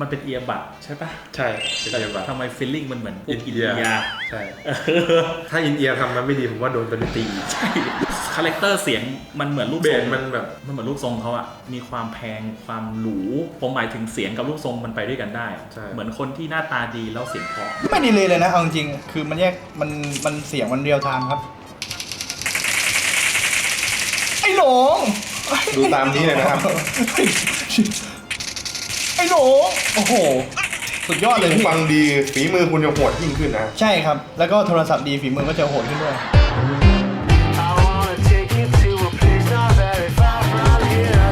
มันเป็นเอียบัดใช่ปะใช่เป็นแต่เอียบัดทำไมฟีลลิ่งมันเหมือนอินเอียยใช่ถ้าอินเอียร์ทำมันไม่ดีผมว่าโดนตัวนี้ตีใช่คาแรคเตอร์เสียงมันเหมือนรูปเบทรสงมันแบบมันเหมือนรูปทรงเขาอะมีความแพงความหรูผมหมายถึงเสียงกับรูปทรงมันไปด้วยกันได้ใช่เหมือนคนที่หน้าตาดีแล้วเสียงเพราะไม่ดีเลยเลยนะเอาจริงๆคือมันแยกมันมันเสียงมันเรียวไทม์ครับไอ้หลงดูตามนี้เลยนะครับ ไอ้หลงโอ้โห สุดยอดเลยพี่ ฟังดีฝีมือคุณจะโหดยิ่งขึ้นนะ ใช่ครับ แล้วก็โทรศัพท์ดีฝีมือก็จะโหดขึ้นด้วย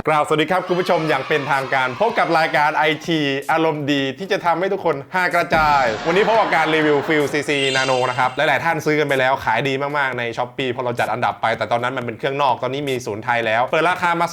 กล่าวสวัสดีครับคุณผู้ชมอย่างเป็นทางการ พบกับรายการ IT อารมณ์ดีที่จะทำให้ทุกคนห้ากระจาย วันนี้พบกับการรีวิวฟิลซีซีนาโนนะครับ หลาย ๆ ท่านซื้อกันไปแล้วขายดีมาก ๆ ในช้อปปีพอเราจัดอันดับไป แต่ตอนนั้นมันเป็นเครื่องนอกตอนนี้มีศูนย์ไทยแล้ว เปิดราคามา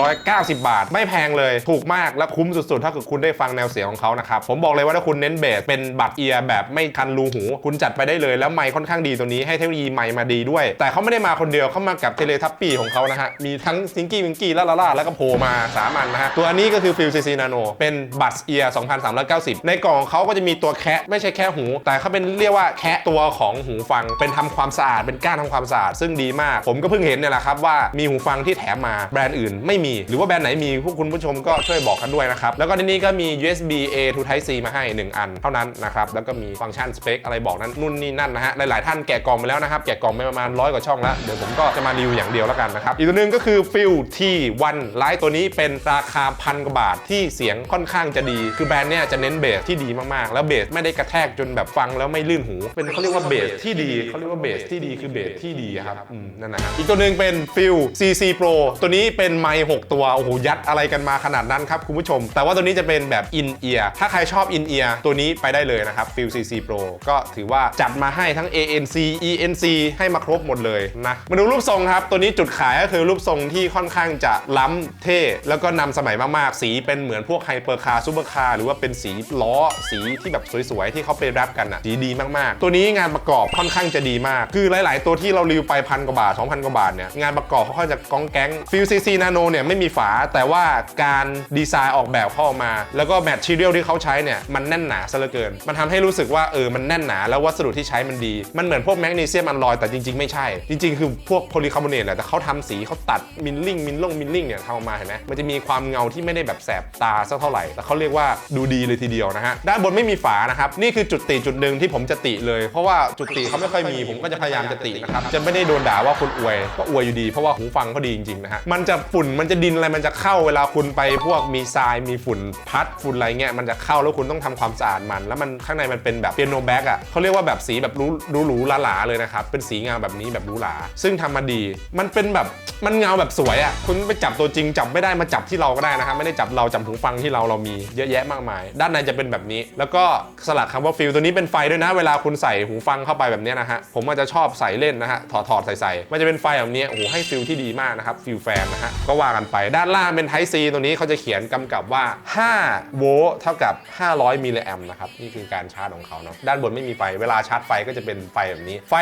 2,390 บาท ไม่แพงเลย ถูกมากและคุ้มสุด ๆ ถ้าเกิดคุณได้ฟังแนวเสียงของเขานะครับผมบอกเลยว่าถ้าคุณเน้นเบสเป็นบัตรเอียร์แบบไม่คันรูหู คุณจัดไปได้เลยแล้วไมค์ค่อนข้างดีตัวนี้ให้เทคโนโลยีไมค์มาดีด้วย แต่เขาไม่ได้มาคนเดียวเขามากับเทเลทัปปี้ของเขานะฮะมีทั้งซิงกี้วิงกี้ลาลาลาแล้วก็โผล่มาสามอันนะฮะตัวนี้ก็คือฟิลซีซีนาโนเป็นบัตเอียร์2,390 ในกล่องเขาก็จะมีตัวแคะไม่ใช่แค่หู แต่เขาเป็นเรียกว่าแคะตัวของหูฟังเป็นทำความสะอาดเป็นก้านทำความสะอาด ซึ่งดีมาก ผมก็เพิ่งเห็นเนี่ยแหละครับว่ามีหูฟังที่แถมมาแบรนด์อื่น ไม่มีหรือว่าแบรนด์ไหนมีพวกคุณผู้ชมก็ช่วยบอกกันด้วยนะครับแล้วก็ในนี้ก็มี USB A to Type C มาให้ 1 อันเท่านั้นนะครับแล้วก็มีฟังก์ชันสเปคอะไรบอกนั้นนู่นนี่นั่นนะฮะหลายๆท่านแกะกล่องไปแล้วนะครับแกะกล่องไปประมาณร้อยกว่าช่องแล้วเดี๋ยวผมก็จะมารีวิวอย่างเดียวแล้วกันนะครับอีกตัวหนึงก็คือฟิลทีวันไลท์ตัวนี้เป็นราคาพันกว่าบาทที่เสียงค่อนข้างจะดี คือแบรนด์เนี่ยจะเน้นเบสที่ดีมากๆ แล้วเบสไม่ได้กระแทกจนแบบฟังแล้วไม่ลื่นหู เป็นเขาเรียกว่าเบสที่ดีเขาเรียกว่าเบสที่ดีคือเบสที่ดีครับอืมนั่นนะฮะอีกตัวหนึ่งเป็นฟิล CC Pro ตัวนี้เป็นไมค์6ตัวโอ้โหยัดอะไรกันมาขนาดนั้นครับคุณผู้ชม แต่ว่าตัวนี้จะเป็นแบบอินเอียร์ถ้าใครชอบอินเอียร์ตัวนี้ไปได้เลยนะครับฟิล CC Pro ก็ถือว่าจัดมาให้ทั้ง ANC ENC ให้มาครบหมดเลยนะมาดูรูปทรงครับตัวนี้จุดขายก็คือรูปทรงที่ค่อนข้างจะล้ำเท่แล้วก็นำสมัยมากๆ สีเป็นเหมือนพวกไฮเปอร์คาร์ซูเปอร์คาร์หรือว่าเป็นสีล้อสีที่แบบสวยๆ ที่เขาไปแรปกันอะสีดีมากๆ ตัวนี้งานประกอบค่อนข้างจะดีมาก คือหลาย ๆ ตัวที่เรารีวิวไปพันกว่าบาท 2,000 กว่าบาทเนี่ยงานประกอบเขาค่อนจะก้องแก๊งฟิลซีซีนาโนเนี่ยไม่มีฝาแต่ว่าการดีไซน์ออกแบบเข้ามา แล้วก็แมทชีเรียลที่เขาใช้เนี่ยมันแน่นหนาซะเหลือเกิน มันทำให้รู้สึกว่าเออมันแน่นหนาแล้ววัสดุที่ใช้มันดี มันเหมือนพวกแมกนีเซียมอัลลอยแต่จริง ๆ ไม่ใช่ จริง ๆ คือพวกโพลีคาร์บอเนตแหละแต่เขาทำสีเขาตัดมิลลิ่งมิลลงมิลลิ่งเนี่ยทำออกมาเห็นไหมมันจะมีความเงาที่ไม่ได้แบบแสบตาสักเท่าไหร่แต่เขาเรียกว่าดูดีเลยทีเดียวนะฮะด้านบนไม่มีฝานะครับนี่คือจุดติจุดหนึ่งที่ผมจะติเลย เพราะว่าจุดติเขาไม่ค่อยมีผมก็จะพยายามจะตินะครับจะไม่ได้โดนด่าว่าคุณอวยก็อวยอยู่ดีเพราะว่าหูฟังเขาดีจริงๆนะฮะมันจะฝุ่นมันจะดินอะไรมันจะเข้าเวลาคุณไปพวกมีทรายมีฝุ่นพัดฝุ่นอะไรเงี้ยมันจะเข้าแล้วคุณต้องทำความสะอาดมัน แล้วมันข้างในมันเป็นแบบเปียโนแบ็กอะเขาเรียกว่าแบบสีแบบรู้รู้หรูหราๆเลยนะครับเป็นสีเงาแบบนี้แบบรูหราซึ่งทำมาดี มันเป็นแบบมันเงาแบบสวยอะคุณไปจับตัวจริงจับไม่ได้มาจับที่เราก็ได้นะครับไม่ได้จับเราจับหูฟังที่เราเรามีเยอะแยะมากมาย ด้านในจะเป็นแบบนี้ แล้วก็สลักคำว่าฟิลตัวนี้เป็นไฟด้วยนะ เวลาคุณใส่หูฟังเข้าไปแบบนี้นะฮะผมอาจจะชอบใส่เล่นนะฮะถอดถอดใส่ใส่มันจะเป็นไฟแบบนี้โอ้โหให้ฟิลที่ดีมากนะครับฟิลแฟนนะฮะก็ว่ากันไปด้านล่างเป็น Type C ตัวนี้เขาจะเขียนกำกับว่า5โวลต์เท่ากับ 500มิลลิแอมป์นะครับนี่คือการชาร์จของเขาเนาะด้านบนไม่มีไฟเวลาชาร์จไฟก็จะเป็นไฟแบบนี้ ไฟ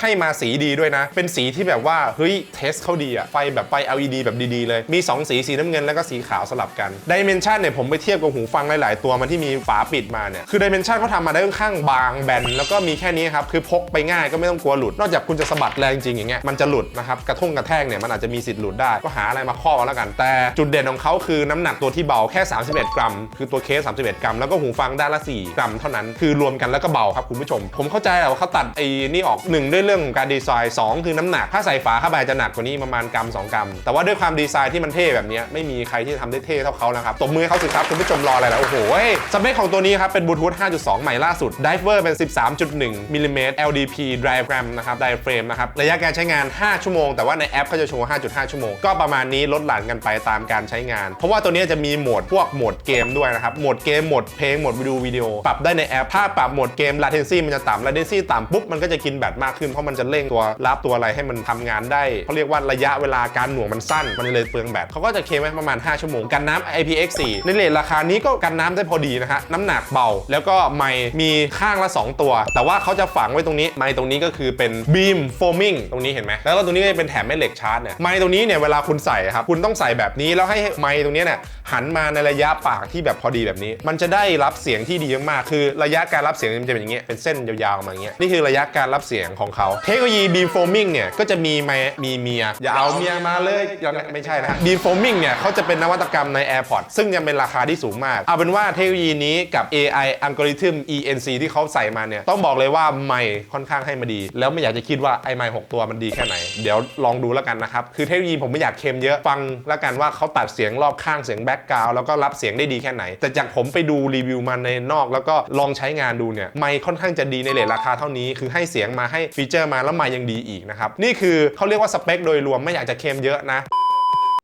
ให้มาสีดีด้วยนะ เป็นสีที่แบบว่าเฮ้ยเทสเขาดีอะไฟแบบไฟ LED แบบดีๆเลยมี2 สีสีน้ำเงินแล้วก็สีขาวสลับกันดิเมนชันเนี่ยผมไปเทียบกับหูฟังหลาย ๆ ตัวมันที่มีฝาปิดมาเนี่ยคือดิเมนชันเขาทำมาได้ค่อนข้างบางแบนแล้วก็มีแค่นี้ครับคือพกไปง่ายก็ไม่ต้องกลัวหลุด นอกจากคุณจะสะบัดแรงจริงอย่างเงี้ยมันจะหลุดนะครับกระทุ่งกระแทกเนี่ยมันอาจจะมีสิทธิ์หลุดได้ก็หาอะไรมาครอบเอาแล้วกัน แต่จุดเด่นของเขาคือน้ำหนักตัวที่เบาแค่ 31 กรัม คือตัวเคส 31 กรัม แล้วก็หูฟังด้านละ 4 กรัมเท่านั้นคือรวมกันแล้วก็เบาครับคุณผู้ชม ผมเข้าใจแหละว่าเขาตัดไอ้นี่ออก 1 ด้วยเรื่องของการดีไซน์ 2 คือน้ำหนักถ้าใส่ฝาเข้าไปจะหนักกว่านี้ประมาณกรัม2กรัมแต่ว่าด้วยความดีไซน์ที่มันเท่แบบนี้ไม่มีใครที่ทำได้เท่เท่าเขานะครับตบมือเขาสิครับคุณผู้ชมรออะไรแล้วโอ้โหเฮ้ยสเปคของตัวนี้ครับเป็นบลูทูธ5.2 ใหม่ล่าสุด Diver เป็น 13.1มิลลิเมตร LDP diaphragm นะครับ diaphragm นะครับระยะการใช้งาน 5 ชั่วโมง แต่ว่าในแอปเขาจะโชว์ 5.5 ชั่วโมง ก็ประมาณนี้ลดหลั่นกันไปตามการใช้งาน เพราะว่าตัวนี้จะมีโหมดพวกโหมดเกมด้วยนะครับโหมดเกมโหมดเพลงโหมดวิดีโอวิดีโอปรับได้ในแอปถ้าปรับโหมดเกม latency มันจะต่ำ latency ต่ำปุ๊บมันก็จะกินแบตมากขึ้นเพราะมันจะเร่งตัวรับตัวอะไรให้มันทำงานได้เขาเรียกว่าระยะเวลาการหน่วงมันสั้นมันเลยเปลืองแบตตเขาก็จะเคมไว้ประมาณ 5 ชั่วโมง กันน้ำ IPX4 ในเลทราคานี้ก็กันน้ำได้พอดีนะฮะ น้ำหนักเบา แล้วก็ไมค์มีข้างละ 2 ตัว แต่ว่าเขาจะฝังไว้ตรงนี้ ไมค์ตรงนี้ก็คือเป็นบีมโฟมิงตรงนี้เห็นไหม แล้วก็ตรงนี้ก็จะเป็นแถมแม่เหล็กชาร์จเนี่ย ไมค์ตรงนี้เนี่ยเวลาคุณใส่ครับ คุณต้องใส่แบบนี้ แล้วให้ไมค์ตรงนี้เนี่ยหันมาในระยะปากที่แบบพอดีแบบนี้ มันจะได้รับเสียงที่ดีมากๆ คือระยะการรับเสียงมันจะเป็นอย่างเงี้ย เป็นเส้นยาวๆมาอย่างเงี้ย นี่คือระยะการรับเสียงของเขา เทคโนโลยีบีมโฟมิงเนี่ยก็จะมีไมค์มีเมียอย่าเอาเมียมาเลยยังไม่ใช่นะีโฟมิงเนี่ยเขาจะเป็นนวัตกรรมใน AirPods ซึ่งยังเป็นราคาที่สูงมาก เอาเป็นว่าเทคโนโลยีนี้กับ AI Algorithm ENC ที่เขาใส่มาเนี่ย ต้องบอกเลยว่าไมค์ค่อนข้างให้มาดี แล้วไม่อยากจะคิดว่าไอไมค์หกตัวมันดีแค่ไหน เดี๋ยวลองดูแล้วกันนะครับ คือเทคโนโลยีผมไม่อยากเค็มเยอะฟังแล้วกันว่าเขาตัดเสียงรอบข้างเสียงแบ็กกราวแล้วก็รับเสียงได้ดีแค่ไหน แต่จากผมไปดูรีวิวมาในนอก แล้วก็ลองใช้งานดูเนี่ยไมค์ค่อนข้างจะดีในเลทราคาเท่านี้ คือให้เสียงมาให้ฟีเจอร์มาแล้วไมค์ยังดีอีกนะครับนี่คือเขาเรียกว่าสเปคโดยรวมไม่อยากจะเค็มเยอะนะ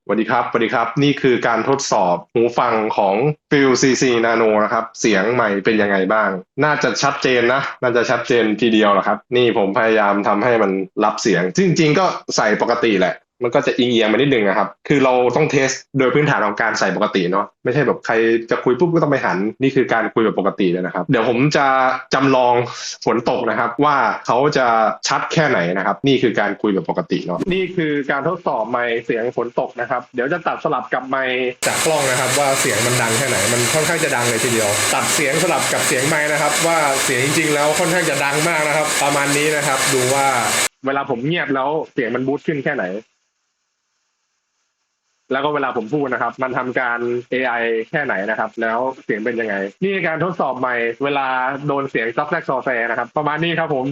สวัสดีครับสวัสดีครับ นี่คือการทดสอบหูฟังของ f i l CC Nano นะครับ เสียงใหม่เป็นยังไงบ้าง น่าจะชัดเจนนะ น่าจะชัดเจนทีเดียวแหละครับ นี่ผมพยายามทำให้มันรับเสียง จริง ๆ ก็ใส่ปกติแหละ มันก็จะอิงเอียงมานิดนึงนะครับ คือเราต้องเทสโดยพื้นฐานของการใส่ปกติเนาะ ไม่ใช่แบบใครจะคุยปุ๊บก็ต้องไปหัน นี่คือการคุยแบบปกติเลยนะครับ เดี๋ยวผมจะจำลองฝนตกนะครับ ว่าเขาจะชัดแค่ไหนนะครับ นี่คือการคุยแบบปกติเนาะ นี่คือการทดสอบไมค์เสียงฝนตกนะครับ เดี๋ยวจะตัดสลับกับไมค์จากกล้องนะครับ ว่าเสียงมันดังแค่ไหน มันค่อนข้างจะดังเลยทีเดียว ตัดเสียงสลับกับเสียงไม้นะครับ ว่าเสียงจริงๆ แล้วค่อนข้างจะดังมากนะครับ ประมาณนี้นะครับ ดูว่าเวลาผมเงียบแล้วเสียงมันบูสต์ขึ้นแค่ไหน แล้วก็เวลาผมพูดนะครับ มันทำการ AI แค่ไหนนะครับ แล้วเสียงเป็นยังไง นี่การทดสอบใหม่ เวลาโดนเสียงซับแซกซอแซนะครับ ประมาณนี้ครับผม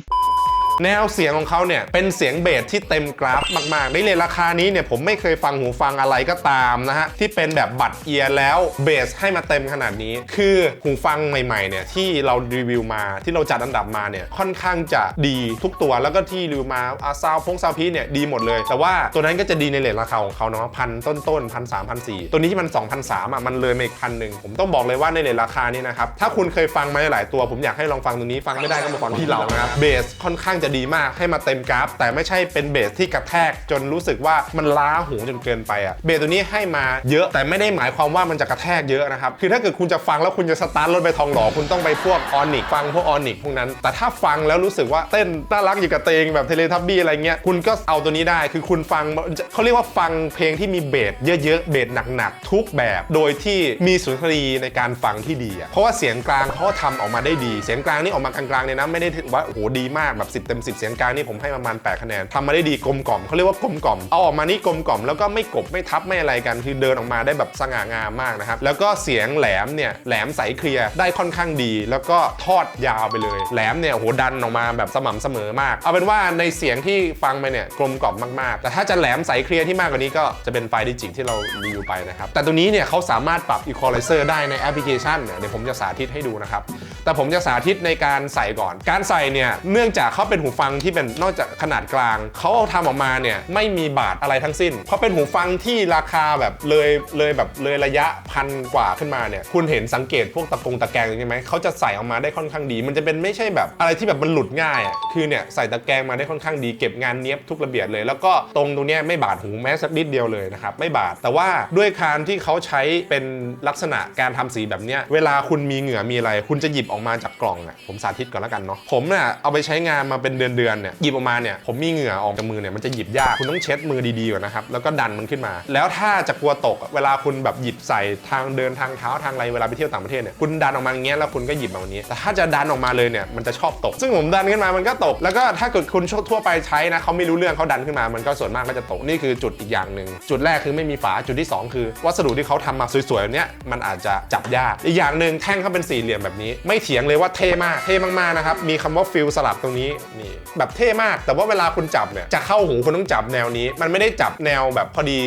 แนวเสียงของเขาเนี่ยเป็นเสียงเบสที่เต็มกราฟมากๆในเลทราคานี้เนี่ยผมไม่เคยฟังหูฟังอะไรก็ตามนะฮะ ที่เป็นแบบบัตรเอียร์แล้วเบสให้มาเต็มขนาดนี้ คือหูฟังใหม่ๆเนี่ยที่เรารีวิวมาที่เราจัดอันดับมาเนี่ยค่อนข้างจะดีทุกตัวแล้วก็ที่รีวิวมาอาซาวพงซาวพีเนี่ยดีหมดเลย แต่ว่าตัวนั้นก็จะดีในเลทราคาของเขาเนาะพันต้นๆพันสามพันสี่ตัวนี้ที่มัน2 0 0 3อะมันเลยมาอีกพันหนึ่งผมต้องบอกเลยว่าในเลทราคานี้นะครับถ้าคุณเคยฟังมาหลายตัว ผมอยากให้ลองฟังตัวนี้ฟังไม่ได้ก็มาฟังที่เรานะครับเบสค่อนข้างจะดีมากให้มาเต็มกราฟ แต่ไม่ใช่เป็นเบสที่กระแทกจนรู้สึกว่ามันล้าหูจนเกินไปอะเบสตัวนี้ให้มาเยอะแต่ไม่ได้หมายความว่ามันจะกระแทกเยอะนะครับคือถ้าเกิดคุณจะฟังแล้วคุณจะสตาร์ทรถไปทองหล่อคุณต้องไปพวกออนิกฟังพวกออนิกพวกนั้น แต่ถ้าฟังแล้วรู้สึกว่าเต้นน่ารักอยู่กับเตงแบบเทเลทับบี้อะไรเงี้ยคุณก็เอาตัวนี้ได้คือคุณฟังเขาเรียกว่าฟังเพลงที่มีเบสเยอะๆเบสหนักๆทุกแบบ โดยที่มีสุนทรีในการฟังที่ดีอะเพราะว่าเสียงกลางเขาทำออกมาได้ดี เสียงกลางนี่ออกมากลางๆเนี่ยนะไม่ได้ถือว่าโอ้โหดีมากแบบ10เต็ม10 เสียงกลางนี่ผมให้ประมาณ 8 คะแนนทำมาได้ดีกลมกล่อมเขาเรียกว่ากลมกล่อมเอาออกมานี่กลมกล่อมแล้วก็ไม่กบไม่ทับไม่อะไรกันคือเดินออกมาได้แบบสง่างามมากนะครับแล้วก็เสียงแหลมเนี่ยแหลมใสเคลียร์ได้ค่อนข้างดี แล้วก็ทอดยาวไปเลยแหลมเนี่ยโหดันออกมาแบบสม่ำเสมอมาก เอาเป็นว่าในเสียงที่ฟังไปเนี่ยกลมกล่อมมากๆ แต่ถ้าจะแหลมใสเคลียร์ที่มากกว่านี้ก็จะเป็นไฟดิจิกที่เรารีวิวไปนะครับแต่ตัวนี้เนี่ยเขาสามารถปรับ equalizer ได้ในแอปพลิเคชันเนี่ยเดี๋ยวผมจะสาธิตให้ดูนะครับแต่ผมจะสาธิตในการใส่ก่อน การใส่เนี่ยเนื่องจากเขาเป็นหูฟังที่เป็นนอกจากขนาดกลางเขาเอาทำออกมาเนี่ยไม่มีบาทอะไรทั้งสิ้น เพราะเป็นหูฟังที่ราคาแบบเลยเลยแบบเลยระยะพันกว่าขึ้นมาเนี่ยคุณเห็นสังเกตพวกตะกงตะแกรงใช่ไหมเขาจะใส่ออกมาได้ค่อนข้างดี มันจะเป็นไม่ใช่แบบอะไรที่แบบมันหลุดง่ายอะคือเนี่ยใส่ตะแกรงมาได้ค่อนข้างดีเก็บงานเนี้ยบทุกระเบียดเลย แล้วก็ตรงตรงเนี้ยไม่บาดหูแม้สักนิดเดียวเลยนะครับไม่บาดแต่ว่าด้วยการที่เขาใช้เป็นลักษณะการทำสีแบบเนี้ยเวลาคุณมีเหงื่อมีอะไร คุณจะหยิบออกมาจากกล่องอะผมสาธิตก่อนแล้วกันเนาะผมเนี่ยเอาไปใช้งานมาเป็นเดือนๆเนี่ยหยิบออกมาเนี่ยผมมีเหงื่อออกจากมือเนี่ยมันจะหยิบยากคุณต้องเช็ดมือดีๆก่อนนะครับแล้วก็ดันมันขึ้นมา แล้วถ้าจะกลัวตกเวลาคุณแบบหยิบใส่ทางเดินทางเท้าทางอะไรเวลาไปเที่ยวต่างประเทศเนี่ยคุณดันออกมาอย่างเงี้ยแล้วคุณก็หยิบมาอย่างนี้ แต่ถ้าจะดันออกมาเลยเนี่ยมันจะชอบตก ซึ่งผมดันขึ้นมามันก็ตก แล้วก็ถ้าเกิดคุณทั่วไปใช้นะเขาไม่รู้เรื่องเขาดันขึ้นมามันก็ส่วนมากก็จะตกนี่คือจุดอีกอย่างหนึ่งจุดแรกคือไม่มีฝาจุดที่สองคือ วัสดุที่เขาทำมาสวยๆแบบเนี้ยมันอาจจะจับยากอีกอย่างหนึ่งแท่งเขาเป็นสี่เหลี่ยมแบบนี้ ไม่เถียงเลยว่าเท่มากเท่มากๆนะครับมีคำว่าฟิลสลับตรงนี้นแบบเท่มากแต่ว่าเวลาคุณจับเนี่ยจะเข้าหูคุณต้องจับแนวนี้ มันไม่ได้จับแนวแบบพอดี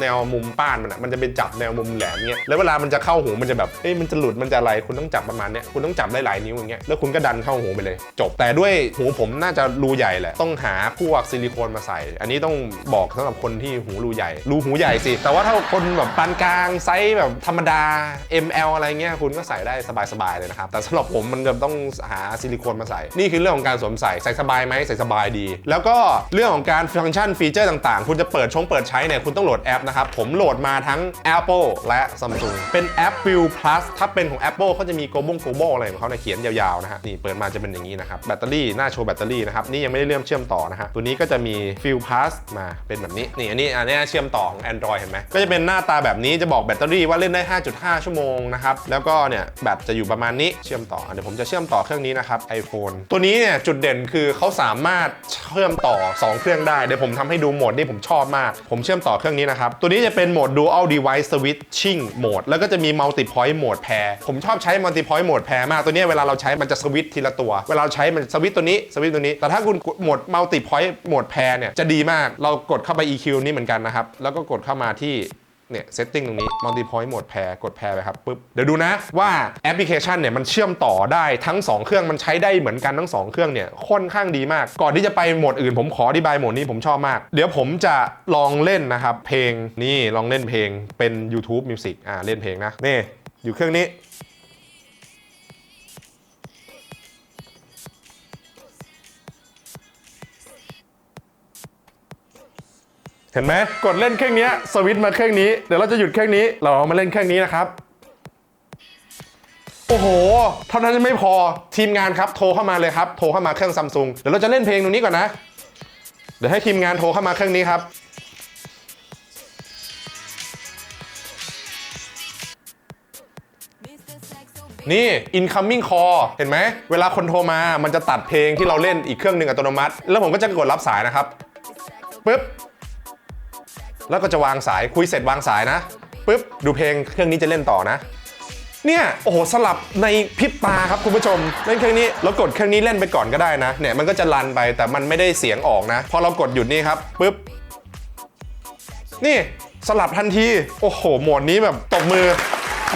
แนวมุมป้านมันอะมันจะเป็นจับแนวมุมแหลมเงี้ยแล้วเวลามันจะเข้าหูมันจะแบบเอ้ยมันจะหลุดมันจะอะไรคุณต้องจับประมาณเนี้ยคุณต้องจับได้หลายนิ้วอย่างเงี้ยแล้วคุณก็ดันเข้าหูไปเลย จบแต่ด้วยหูผมน่าจะรูใหญ่แหละต้องหาพวกซิลิโคนมาใส่ อันนี้ต้องบอกสำหรับคนที่หูรูใหญ่ รูหูใหญ่สิแต่ว่าถ้าคนแบบปานกลางไซส์แบบธรรมดา ML อะไรเงี้ยคุณก็ใส่ได้สบายๆเลยนะครับแต่สำหรับผมมันจะต้องหาซิลิโคนมาใส่นี่คือเรื่องของการสวมใส่ใส่สบายไหมใส่สบายดี แล้วก็เรื่องของการฟังก์ชันฟีเจอร์ต่างๆ คุณจะเปิดชงเปิดใช้เนี่ยคุณต้องโหลดแอปนะครับ ผมโหลดมาทั้ง Apple และ Samsung เป็นแอป View Plus ถ้าเป็นของ Apple เขาจะมีโกลบงโกลบอะไรของเขาเนี่ยเขียนยาวๆนะฮะนี่เปิดมาจะเป็นอย่างนี้นะครับแบตเตอรี่หน้าโชว์แบตเตอรี่นะครับนี่ยังไม่ได้เริ่มเชื่อมต่อนะฮะตัวนี้ก็จะมี View Plus มาเป็นแบบนี้นี่อันนี้อันนี้เชื่อมต่อของ Android เห็นไหมก็จะเป็นหน้าตาแบบนี้จะบอกแบตเตอรี่ว่าเล่นได้ 5.5 ชั่วโมงนะครับแล้วก็เนี่ยแบตจะอยู่ประมาณนี้เชื่อมต่อเดี๋ยวผมจะเชื่อมต่อเครื่องนี้นะครับ iPhone ตัวนี้เนี่ยจุดเด่นคือเขาสามารถเชื่อมต่อ 2 เครื่องได้ เดี๋ยวผมทำให้ดูโหมดที่ผมชอบมาก ผมเชื่อมต่อเครื่องนี้นะครับ ตัวนี้จะเป็นโหมด Dual Device Switching Mode แล้วก็จะมี Multi Point Mode Pair ผมชอบใช้ Multi Point Mode Pair มาก ตัวนี้เวลาเราใช้มันจะสวิตช์ทีละตัว เวลาเราใช้มันสวิตช์ตัวนี้สวิตช์ตัวนี้ แต่ถ้าคุณกดโหมด Multi Point Mode Pair เนี่ยจะดีมาก เรากดเข้าไป EQ นี้เหมือนกันนะครับ แล้วก็กดเข้ามาที่ เนี่ยเซตติ้งตรงนี้ multi point mode pair กดแพร่ไปครับปุ๊บ เดี๋ยวดูนะว่าแอปพลิเคชันเนี่ยมันเชื่อมต่อได้ทั้ง 2 เครื่องมันใช้ได้เหมือนกันทั้ง 2 เครื่องเนี่ยค่อนข้างดีมาก ก่อนที่จะไปโหมดอื่นผมขออธิบายโหมดนี้ผมชอบมาก เดี๋ยวผมจะลองเล่นนะครับ เพลงนี่ลองเล่นเพลงเป็น YouTube Music อ่าเล่นเพลงนะนี่อยู่เครื่องนี้ เห็นไหมกดเล่นเครื่องนี้สวิตช์มาเครื่องนี้เดี๋ยวเราจะหยุดเครื่องนี้ เราเอามาเล่นเครื่องนี้นะครับโอ้โห เท่านั้นยังไม่พอทีมงานครับโทรเข้ามาเลยครับ โทรเข้ามาเครื่องซัมซุงเดี๋ยวเราจะเล่นเพลงตรงนี้ก่อนนะ เดี๋ยวให้ทีมงานโทรเข้ามาเครื่องนี้ครับ นี่ incoming call เห็นไหม เวลาคนโทรมามันจะตัดเพลงที่เราเล่นอีกเครื่องหนึ่งอัตโนมัติ แล้วผมก็จะกดรับสายนะครับปึ๊บ แล้วก็จะวางสายคุยเสร็จวางสายนะปุ๊บดูเพลงเครื่องนี้จะเล่นต่อนะเนี่ยโอ้โหสลับในพริบตาครับคุณผู้ชมเล่นเครื่องนี้แล้วกดเครื่องนี้เล่นไปก่อนก็ได้นะเนี่ยมันก็จะรันไปแต่มันไม่ได้เสียงออกนะ พอเรากดหยุดนี่ครับปุ๊บนี่สลับทันที โอ้โหโหมดนี้แบบตบมือ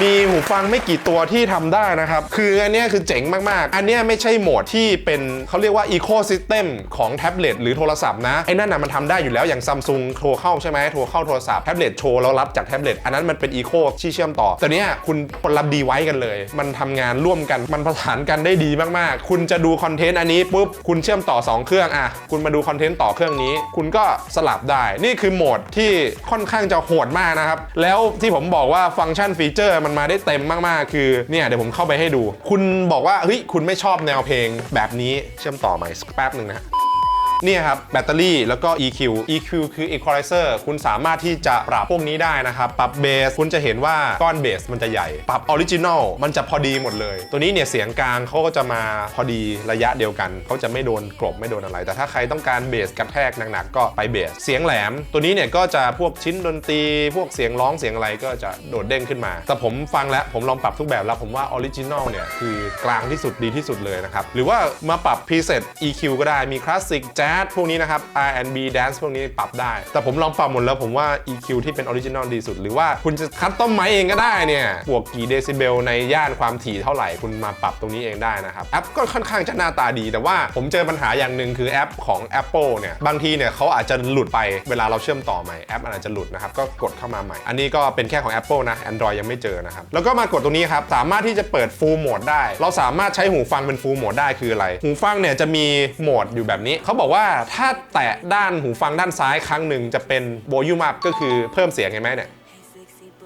มีหูฟังไม่กี่ตัวที่ทำได้นะครับ คืออันนี้คือเจ๋งมากๆ อันนี้ไม่ใช่โหมดที่เป็นเขาเรียกว่า Ecosystem ของแท็บเล็ตหรือโทรศัพท์นะ ไอ้นั่นน่ะมันทำได้อยู่แล้วอย่างซัมซุงโทรเข้าใช่ไหมโทรเข้าโทรศัพท์แท็บเล็ตโชว์แล้วรับจากแท็บเล็ตอันนั้นมันเป็น Eco ที่เชื่อมต่อ แต่เนี้ยคุณคนรับดีไว้กันเลย มันทำงานร่วมกันมันประสานกันได้ดีมากๆ คุณจะดูคอนเทนต์อันนี้ปุ๊บคุณเชื่อมต่อ 2 เครื่องอะคุณมาดูคอนเทนต์ต่อเครื่องนี้ คุณก็สลับได้นี่คือโหมดที่ค่อนข้างจะโหดมากนะครับแล้วที่ผมบอกว่าฟังก์ชันฟีเจอร์มันมาได้เต็มมากๆ คือเนี่ยเดี๋ยวผมเข้าไปให้ดู คุณบอกว่าเฮ้ยคุณไม่ชอบแนวเพลงแบบนี้เชื่อมต่อใหม่สักแป๊บหนึ่งนะฮะ เนี่ยครับแบตเตอรี่แล้วก็ EQ EQ คือ Equalizer คุณสามารถที่จะปรับพวกนี้ได้นะครับ ปรับเบสคุณจะเห็นว่าก้อนเบสมันจะใหญ่ ปรับออริจินอลมันจะพอดีหมดเลย ตัวนี้เนี่ยเสียงกลางเขาก็จะมาพอดีระยะเดียวกันเขาจะไม่โดนกลบไม่โดนอะไร แต่ถ้าใครต้องการเบสกระแทกหนักๆก็ไปเบสเสียงแหลม ตัวนี้เนี่ยก็จะพวกชิ้นดนตรี พวกเสียงร้องเสียงอะไรก็จะโดดเด้งขึ้นมา แต่ผมฟังแล้วผมลองปรับทุกแบบแล้วผมว่าออริจินอลเนี่ยคือกลางที่สุดดีที่สุดเลยนะครับหรือว่ามาปรับ preset EQ ก็ได้มีคลาสสิกแจ๊สพวกนี้นะครับ R&B dance พวกนี้ปรับได้ แต่ผมลองปรับหมดแล้วผมว่า EQ ที่เป็นออริจินอลดีสุด หรือว่าคุณจะคัดต้นไม้เองก็ได้เนี่ยบวกกี่เดซิเบลในย่านความถี่เท่าไหร่คุณมาปรับตรงนี้เองได้นะครับ แอปก็ค่อนข้างจะหน้าตาดี แต่ว่าผมเจอปัญหาอย่างหนึ่งคือแอปของ Apple เนี่ยบางทีเนี่ยเขาอาจจะหลุดไปเวลาเราเชื่อมต่อใหม่แอปมันอาจจะหลุดนะครับก็กดเข้ามาใหม่ อันนี้ก็เป็นแค่ของ Apple นะ Android ยังไม่เจอนะครับแล้วก็มากดตรงนี้ครับสามารถที่จะเปิด Full Mode ได้ เราสามารถใช้หูฟังเป็น Full Mode ได้คืออะไร หูฟังเนี่ยจะมีโหมดอยู่แบบนี้เขาบอกว่าาถ้าแตะด้านหูฟังด้านซ้ายครั้งหนึ่งจะเป็น volume up ก็คือเพิ่มเสียงเห็นไหมเนี่ย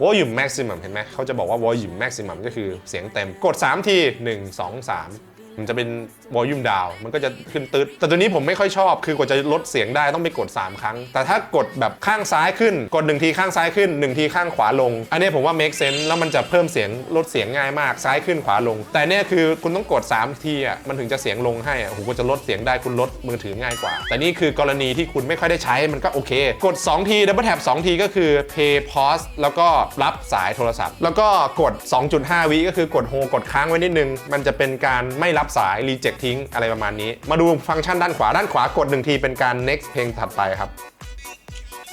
volume maximum เห็นไหมเขาจะบอกว่า volume maximum ก็คือเสียงเต็มกด 3 ที 1 2 3 มันจะเป็น volume down มันก็จะขึ้นตืดแต่ตัวนี้ผมไม่ค่อยชอบ คือกว่าจะลดเสียงได้ต้องไปกด 3 ครั้ง แต่ถ้ากดแบบข้างซ้ายขึ้น กด 1 ทีข้างซ้ายขึ้น 1 ทีข้างขวาลง อันนี้ผมว่า make sense แล้วมันจะเพิ่มเสียงลดเสียงง่ายมากซ้ายขึ้นขวาลง แต่เนี่ยคือคุณต้องกด 3 ทีอะมันถึงจะเสียงลงให้อะโอ้โหก็จะลดเสียงได้คุณลดมือถือง่ายกว่า แต่นี่คือกรณีที่คุณไม่ค่อยได้ใช้มันก็โอเค กด 2 ที double tap 2ทีก็คือ play pause แล้วก็รับสายโทรศัพท์ แล้วก็กด 2.5 วิก็คือกดโฮกดค้างไว้นิดนึงมันจะเป็นการไม่รับับสาย reject ทิ้งอะไรประมาณนี้ มาดูฟังก์ชันด้านขวาด้านขวากด 1 ทีเป็นการ next เพลงถัดไปครับ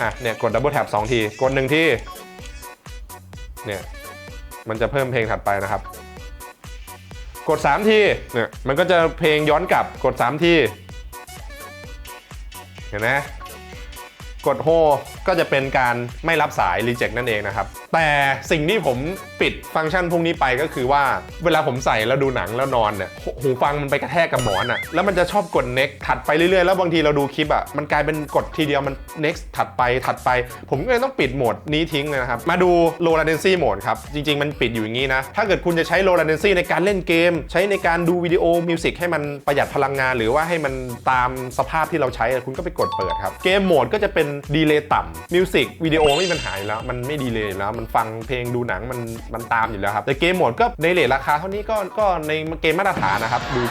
อะเนี่ยกด double tap 2 ที กด 1 ที เนี่ยมันจะเพิ่มเพลงถัดไปนะครับ กด 3 ที เนี่ยมันก็จะเพลงย้อนกลับกด 3 ที เห็นไหม กดโฮก็จะเป็นการไม่รับสาย reject นั่นเองนะครับ แต่สิ่งที่ผมปิดฟังก์ชันพวกนี้ไปก็คือว่า เวลาผมใส่แล้วดูหนังแล้วนอนเนี่ยหูฟังมันไปกระแทกกับหมอนอะแล้วมันจะชอบกด next ถัดไปเรื่อยๆ แล้วบางทีเราดูคลิปอะมันกลายเป็นกดทีเดียวมัน next ถัดไปถัดไป ผมก็เลยต้องปิดโหมดนี้ทิ้งนะครับ มาดู low latency mode ครับ จริง ๆ มันปิดอยู่อย่างนี้นะ ถ้าเกิดคุณจะใช้ low latency ในการเล่นเกม ใช้ในการดูวิดีโอมิวสิกให้มันประหยัดพลังงาน หรือว่าให้มันตามสภาพที่เราใช้คุณก็ไปกดเปิดครับเกมโหมดก็จะเป็นดีเลย์ต่ำมิวสิกวิดีโอไม่มีปัญหาอยู่แล้ว มันไม่ดีเลย์อยู่แล้ว มันฟังเพลงดูหนังมันมันตามอยู่แล้วครับ แต่เกมโหมดก็ในเลทราคาเท่านี้ก็ก็ในเกมมาตรฐานนะครับ ดู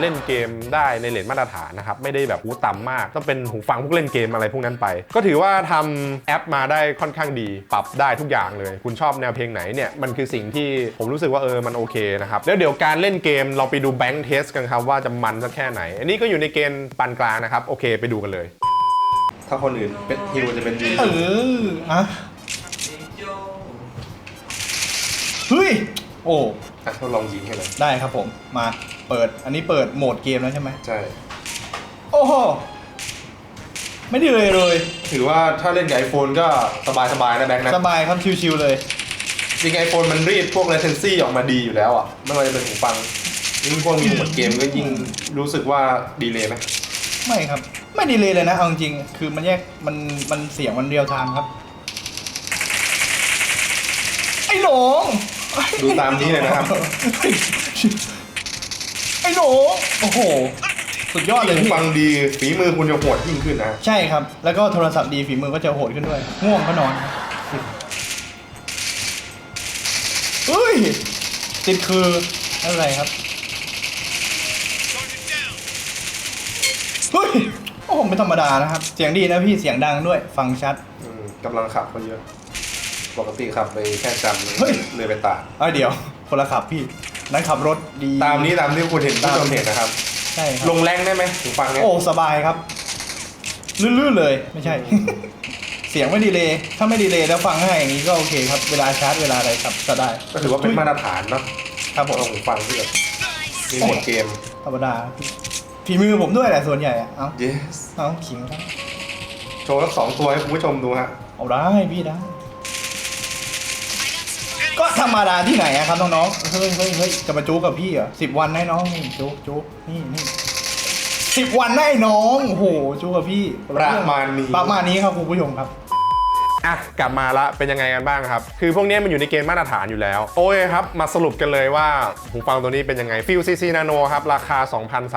เล่นเกมได้ในเลทมาตรฐานนะครับ ไม่ได้แบบหูต่ำมากต้องเป็นหูฟังพวกเล่นเกมอะไรพวกนั้นไป ก็ถือว่าทำแอปมาได้ค่อนข้างดี ปรับได้ทุกอย่างเลย คุณชอบแนวเพลงไหนเนี่ยมันคือสิ่งที่ผมรู้สึกว่าเออมันโอเคนะครับแล้วเดี๋ยวการเล่นเกมเราไปดูแบงค์เทสกันครับว่าจะมันสักแค่ไหน อันนี้ก็อยู่ในเกณฑ์ปานกลางนะครับ โอเคไปดูกันเลย ถ้าคนอื่นเป็นฮิวจะเป็นดีเอออะเฮ้ย โอ้อะทดลองยิงให้เลยได้ครับผม มาเปิด อันนี้เปิดโหมดเกมแล้วใช่ไหม ใช่ โอ้โห ไม่ได้เลยเลย ถือว่าถ้าเล่นกับไอโฟนก็สบายๆนะแบงค์นะ สบายครับชิวๆเลย จริงไอโฟนมันรีดพวก latency ออกมาดีอยู่แล้วอะ ไม่ว่าจะเป็นหูฟังยิ่งพวกมีโหมดเกมก็ยิ่งรู้สึกว่าดีเลยไหมไม่ครับ ไม่ดีเลยเลยนะเอาจริงๆคือมันแยกมันมันเสียงมันเรียวไทม์ครับ ไอ้หนองดูตามนี้เลยนะครับ ไอ้หนองโอ้โห สุดยอดเลยหูพี่ฟังดีฝีมือคุณจะโหดยิ่งขึ้นนะ ใช่ครับ แล้วก็โทรศัพท์ดีฝีมือก็จะโหดขึ้นด้วย ง่วงก็นอนเฮ้ยติดคืออะไรครับ เฮ้ย โอ้โห ไม่ธรรมดานะครับ เสียงดีนะพี่เสียงดังด้วย ฟังชัด อืมกำลังขับก็เยอะ ปกติขับไปแค่จำเฮ้ยเลยไปตากเอ้ยเดี๋ยวคนละขับพี่นั่นขับรถดีตามนี้ตามที่คุณเห็นผู้ชมเห็นนะครับ ใช่ครับลงแรงได้ไหมหูฟังเนี้ย โอ้สบายครับ ลื่นๆเลยไม่ใช่เสียงไม่ดีเลยถ้าไม่ดีเลยแล้วฟังง่ายอย่างนี้ก็โอเคครับเวลาชาร์จเวลาอะไรครับจะได้ก็ถือว่าเป็นมาตรฐานเนาะครับผมของหูฟังที่แบบมีโหมดเกมธรรมดา ฝีมือผมด้วยแหละส่วนใหญ่อะเอา yes เอาขิงครับ โชว์ทั้งสองตัวให้คุณผู้ชมดูฮะ เอาได้พี่ได้ ก็ธรรมดาที่ไหนอะครับน้องๆ เฮ้ยเฮ้ยเฮ้ยจะมาจู๊กับพี่เหรอสิบวันให้น้องนี่จู๊จู๊นี่นี่สิบวันให้น้อง โอ้โหจู๊กับพี่ประมาณนี้ ประมาณนี้ครับคุณผู้ชมครับ อะกลับมาละเป็นยังไงกันบ้างครับ คือพวกนี้มันอยู่ในเกณฑ์มาตรฐานอยู่แล้ว โอเคครับ มาสรุปกันเลยว่าหูฟังตัวนี้เป็นยังไงฟิลซีซีนาโนครับ ราคา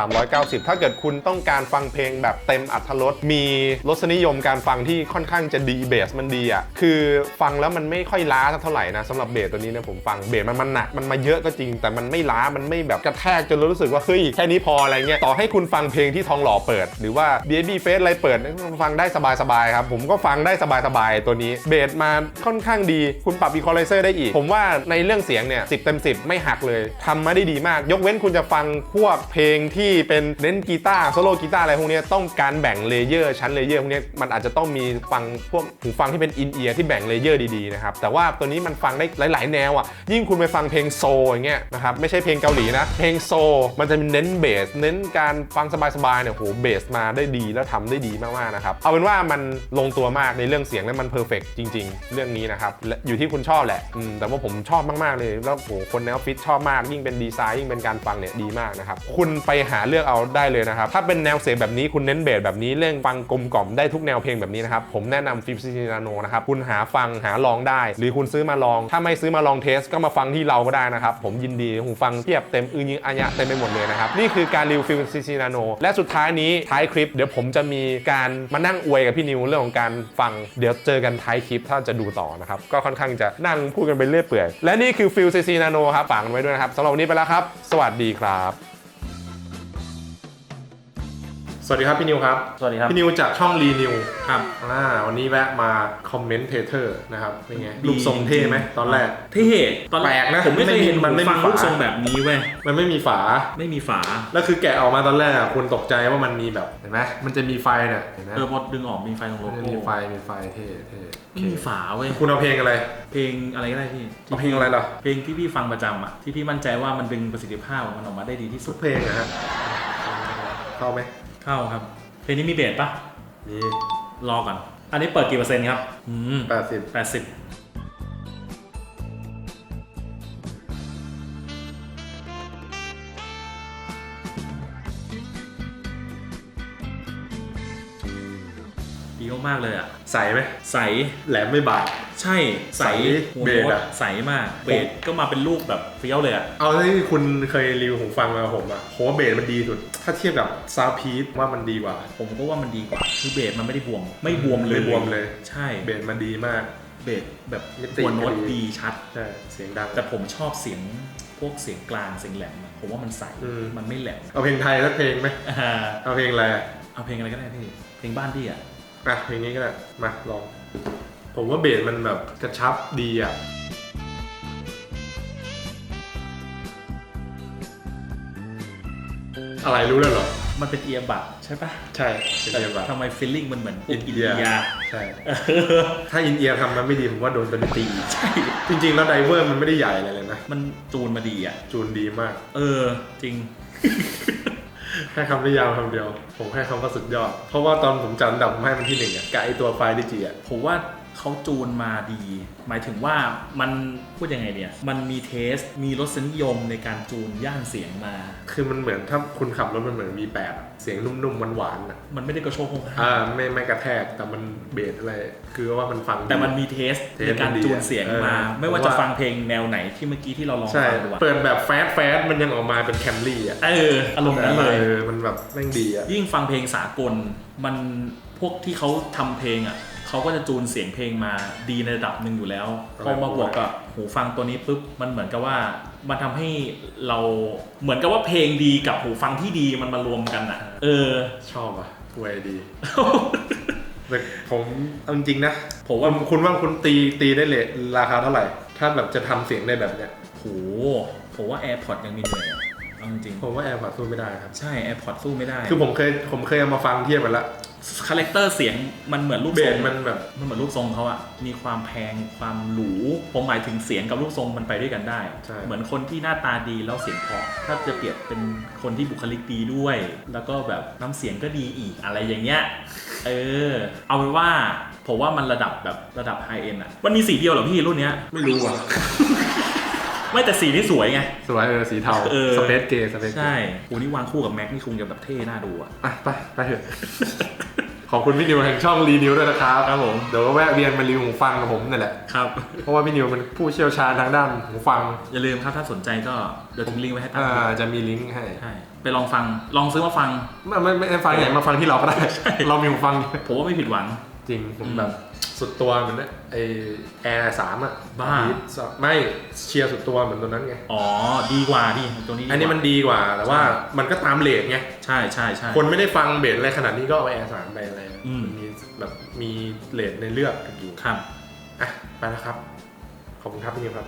2,390 ถ้าเกิดคุณต้องการฟังเพลงแบบเต็มอัตรสมีรสนิยมการฟังที่ค่อนข้างจะดีเบสมันดีอะคือฟังแล้วมันไม่ค่อยล้าสักเท่าไหร่นะสำหรับเบสตัวนี้นะผมฟังเบสมันมันหนักมันมาเยอะก็จริง แต่มันไม่ล้ามันไม่แบบกระแทกจนรู้สึกว่าเฮ้ยแค่นี้พออะไรเงี้ยต่อให้คุณฟังเพลงที่ทองหล่อเปิด หรือว่า b b Face อะไรเปิดฟังได้สบายๆครับผมก็ฟังได้สบายๆตัวนี้เบสมาค่อนข้างดี คุณปรับ equalizer ได้อีก ผมว่าในเรื่องเสียงเนี่ย10เต็ม 10 ไม่หักเลยทำมาได้ดีมาก ยกเว้นคุณจะฟังพวกเพลงที่เป็นเน้นกีตาร์โซโล่กีตาร์อะไรพวกนี้ต้องการแบ่งเลเยอร์ชั้นเลเยอร์พวกนี้มันอาจจะต้องมีฟังพวกหูฟังที่เป็นอินเอียร์ที่แบ่งเลเยอร์ดีๆนะครับแต่ว่าตัวนี้มันฟังได้หลาย ๆ แนวอะยิ่งคุณไปฟังเพลงโซอย่างเงี้ยนะครับไม่ใช่เพลงเกาหลีนะเพลงโซมันจะเน้นเบสเน้นการฟังสบายๆเนี่ยโหเบสมาได้ดีแล้วทำได้ดีมากๆนะครับเอาเป็นว่ามันลงตัวมากในเรื่องเสียงและมันเพอร์เฟกจริง ๆ เรื่องนี้นะครับอยู่ที่คุณชอบแหละแต่ว่าผมชอบมากๆเลยแล้วโหคนในออฟฟิศชอบมากยิ่งเป็นดีไซน์ยิ่งเป็นการฟังเนี่ยดีมากนะครับคุณไปหาเลือกเอาได้เลยนะครับถ้าเป็นแนวเสียงแบบนี้คุณเน้นเบสแบบนี้เรื่องฟังกลมกล่อมได้ทุกแนวเพลงแบบนี้นะครับผมแนะนำฟิปซีนาโนนะครับคุณหาฟังหาลองได้ หรือคุณซื้อมาลอง ถ้าไม่ซื้อมาลองเทสก็มาฟังที่เราก็ได้นะครับผมยินดีหูฟังเทียบเต็มอือยิงอัญญะเต็มไปหมดเลยนะครับนี่คือการรีวิวฟิลซีซีนาโนและสุดท้ายนี้ท้ายคลิป เดี๋ยวผมจะมีการมานั่งอวยกับพี่นิวเรื่องของการฟังเดี๋ยวเจอกันท้ายคลิปถ้าจะดูต่อนะครับ ก็ค่อนข้างจะนั่งพูดกันไปเรื่อยเปื่อย และนี่คือฟิลซีซีนาโนครับฝากกันไว้ด้วยนะครับสำหรับวันนี้ไปแล้วครับ สวัสดีครับ สวัสดีครับพี่นิวครับ สวัสดีครับ พี่นิวจากช่องรีนิวครับ อ่าวันนี้แวะมาคอมเมนเทเตอร์นะครับเป็นไงรูปทรงเท่ไหมตอนแรก เท่ตอนแปลกนะผมไม่เคยเห็นมันไม่มีฟังฝารูปทรงแบบนี้เว้ยมันไม่มีฝาไม่มีฝา แล้วคือแกะออกมาตอนแรกอะคุณตกใจว่ามันมีแบบเห็นไหมมันจะมีไฟเนี่ยเห็นไหมเออพอดึงออกมีไฟตรงโลมันจะโก้มีไฟมีไฟเท่เท่โอไม่เคมีฝาเว้ยคุณเอาเพลงอะไร เพลงอะไรก็ได้พี่เอาเพลงอะไรล่ะเพลงที่พี่ฟังประจำอะที่พี่มั่นใจว่ามันดึงประสิทธิภาพของมันออกมาได้ดีที่สุทุดกเพลงนะฮะเข้าไหม เข้าครับเพลงนี้มีเบสปะมีรอก่อน อันนี้เปิดกี่เปอร์เซ็นต์ครับอืมแปดสิบแปดสิบ มากๆเลยอะ ใสไหมใส แหลมไม่บาด ใช่ ใสใสหัวเบสโน้ตอะ ใสมาก เบสก็มาเป็นลูกแบบเฟี้ยวเลยอะ เอาที่คุณเคยรีวิวหูฟังมาผมอะผมว่าเบสมันดีสุด ถ้าเทียบกับซาวพีทว่ามันดีกว่า ผมก็ว่ามันดีกว่า คือเบสมันไม่ได้บวม ไม่บวมเลยไม่บวมเลย ใช่ เบสมันดีมาก เบสแบบมิติหัวโน้ตก็ดี ดีชัด ใช่เสียงดัง แต่ผมชอบเสียงพวกเสียงกลางเสียงแหลมอะผมว่ามันใส อืม มันไม่แหลมเอาเพลงไทยสักเพลงไหมอ่าเอาเพลงอะไรอะเอาเพลงอะไรก็ได้พี่ เพลงบ้านพี่อะ อะเพลงนี้ก็ได้มาลอง ผมว่าเบสมันแบบกระชับดีอะอะไรรู้แล้วเหรอ มันเป็นเอียบัดใช่ปะใช่เป็นเอียบัดทำไมฟีลลิ่งมันเหมือนพวอิกนอินเดีเดียยใช่ ถ้าอินเอียร์ทำมันไม่ดีผมว่าโดนตัวนี้ตีจริง ๆ แล้วไดเวอร์มันไม่ได้ใหญ่อะไรเลยนะ มันจูนมาดีอะ จูนดีมาก เออ จริง แค่คำนิยามคำเดียว ผมให้คำว่าสุดยอด เพราะว่าตอนผมจัดอันดับผมให้มันที่หนึ่งอะกับไอตัวไฟล์ดิจิอะผมว่า เขาจูนมาดี หมายถึงว่ามันพูดยังไงเนี่ยมันมีเทส มีรสนิยมในการจูนย่านเสียงมา คือมันเหมือนถ้าคุณขับรถมันเหมือนมีแปดอะเสียงนุ่มๆหวานๆอะมันไม่ได้กระโชกโคงอ่าไม่ไม่กระแทกแต่มันเบสอะไร คือว่ามันฟังดี แต่มันมีเทสเทสในการมันดีจูนเสียงมา เออไม่ว่าผมจะว่า ฟังเพลงแนวไหนที่เมื่อกี้ที่เราลองใช่ฟังดูอะเปิดแบบแฟสแฟสมันยังออกมาเป็นแคมรี่อะเอออารมณ์นั้นเลย ออมันแบบแม่งดีอะ ยิ่งฟังเพลงสากลมันพวกที่เขาทำเพลงอะ เขาก็จะจูนเสียงเพลงมาดีในระดับหนึ่งอยู่แล้วพอมาบวกกับหูฟังตัวนี้ปุ๊บมันเหมือนกับว่ามันทำให้เราเหมือนกับว่าเพลงดีกับหูฟังที่ดีมันมารวมกันอะ เออ ชอบอะเวยดีแต่ผมเอาจริงๆนะผมว่าคุณว่าคุณตีตีได้เลยราคาเท่าไหร่ ถ้าแบบจะทำเสียงได้แบบเนี้ยโหผมว่า AirPods ยังมีเหนื่อยอะเอาจริงผมว่าแอร์พอร์ตสู้ไม่ได้ครับๆใช่ AirPods สู้ไม่ได้ คือผมเคยผมเคยเอามาฟังเทียบกันละ คาแรคเตอร์เสียงมันเหมือนรูปเบทรสงมันแบบ มันเหมือนรูปทรงเขาอะมีความแพงความหรูผมหมายถึงเสียงกับรูปทรงมันไปด้วยกันได้ ใช่ เหมือนคนที่หน้าตาดีแล้วเสียงเพราะถ้าจะเปรียบเป็นคนที่บุคลิกดีด้วย แล้วก็แบบน้ำเสียงก็ดีอีกอะไรอย่างเงี้ยเออ เอาเป็นว่า ผมว่ามันระดับแบบระดับไฮเอ็นอะมันมีสีเดียวเหรอพี่รุ่นเนี้ย ไม่รู้อะ ไม่แต่สีนี่สวยไง สวยเออสีเทาเออ สเปซเกย์สเปซเกใช่ย์โหนี่วางคู่กับแม็กนี่คงจะแบบเท่น่าดูอะอะไปไปเถอะ ขอบคุณพี่นิวแห่งช่องรีนิวด้วยนะครับครับผม เดี๋ยวก็แวะเวียนมารีวิวหูฟังกับผมนั่นแหละ ครับ เพราะว่าพี่นิวเป็นผู้เชี่ยวชาญทางด้านหูฟังอย่าลืมครับถ้าสนใจก็เดี๋ยวทิ้งลิงก์ไว้ให้ใต้อ่าคลิปจะมีลิงก์ให้ใช่ไปลองฟังลองซื้อมาฟัง ไม่ไม่ไม่ฟังไหนมาฟังที่เราก็ได้ เรามีหูฟัง ผมว่าไม่ผิดหวัง จริงผมอืมแบบสุดตัวเหมือนนะไอแอร์สามอะบ้า ไม่เชียร์สุดตัวเหมือนตัวนั้นไง อ๋อ ดีกว่าดิตัวนี้ดีกว่าอันนี้มันดีกว่าแต่ว่ามันก็ตามเลทไง ใช่ใช่ใช่คนไม่ได้ฟังเบสอะไรขนาดนี้ก็เอาแอร์สามไปอะไรอืม มันมีแบบมีเลทในเลือกอยู่ครับ อะไปแล้วครับ ขอบคุณครับพี่นิวครับ